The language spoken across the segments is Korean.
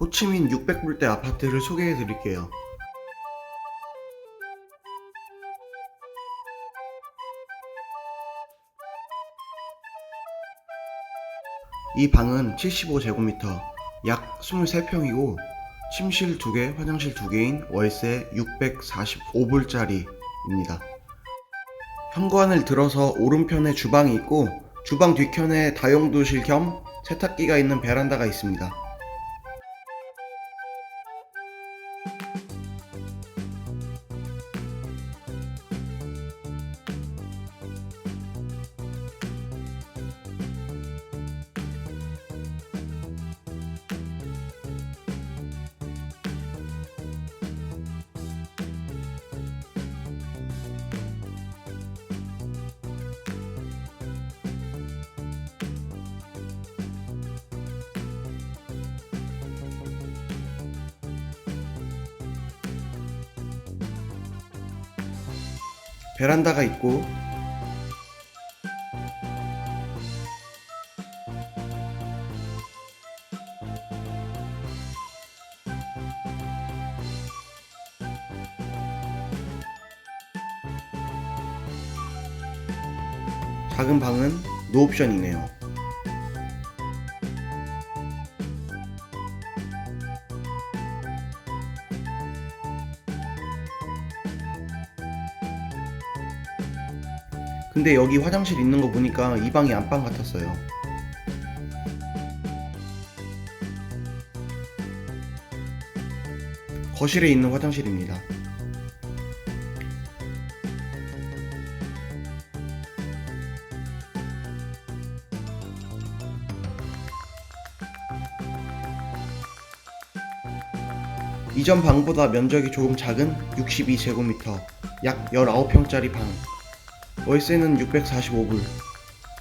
호치민 600불대 아파트를 소개해 드릴게요. 이 방은 75제곱미터, 약 23평이고 침실 2개, 화장실 2개인 월세 645불짜리입니다. 현관을 들어서 오른편에 주방이 있고 주방 뒤편에 다용도실 겸 세탁기가 있는 베란다가 있습니다. 베란다가 있고 작은 방은 노옵션이네요. 근데 여기 화장실 있는 거 보니까 이 방이 안방 같았어요. 거실에 있는 화장실입니다. 이전 방보다 면적이 조금 작은 62제곱미터, 약 19평짜리 방. 월세는 645불.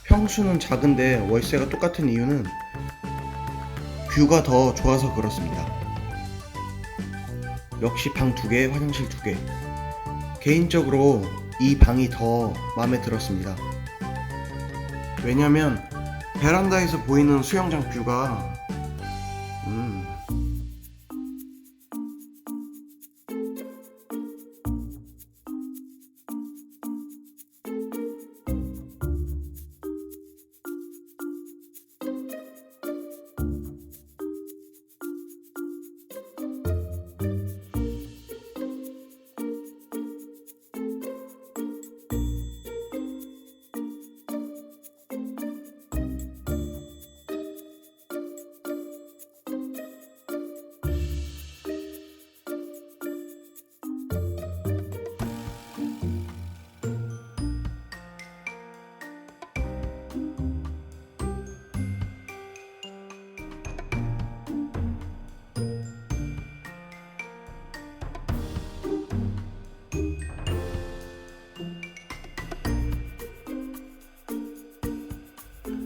평수는 작은데 월세가 똑같은 이유는 뷰가 더 좋아서 그렇습니다. 역시 방두 개, 화장실 두 개. 개인적으로 이 방이 더 마음에 들었습니다. 왜냐면 베란다에서 보이는 수영장 뷰가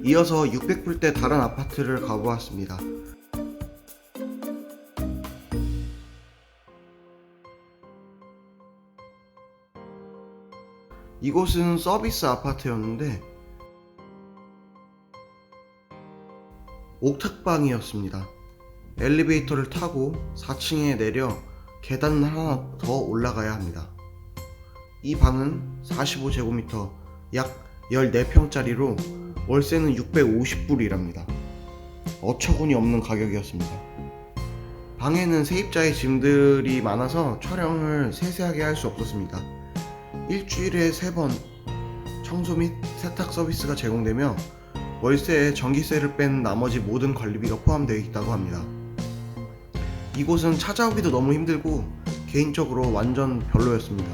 이어서 600불대 다른 아파트를 가보았습니다. 이곳은 서비스 아파트였는데 옥탑방이었습니다. 엘리베이터를 타고 4층에 내려 계단을 하나 더 올라가야 합니다. 이 방은 45제곱미터 약 14평짜리로 월세는 650불이랍니다. 어처구니 없는 가격이었습니다. 방에는 세입자의 짐들이 많아서 촬영을 세세하게 할 수 없었습니다. 일주일에 3번 청소 및 세탁 서비스가 제공되며 월세에 전기세를 뺀 나머지 모든 관리비가 포함되어 있다고 합니다. 이곳은 찾아오기도 너무 힘들고 개인적으로 완전 별로였습니다.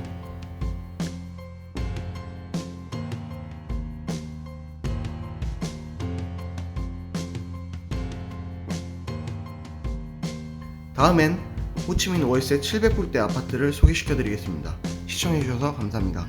다음엔 호치민 월세 700불대 아파트를 소개시켜 드리겠습니다. 시청해주셔서 감사합니다.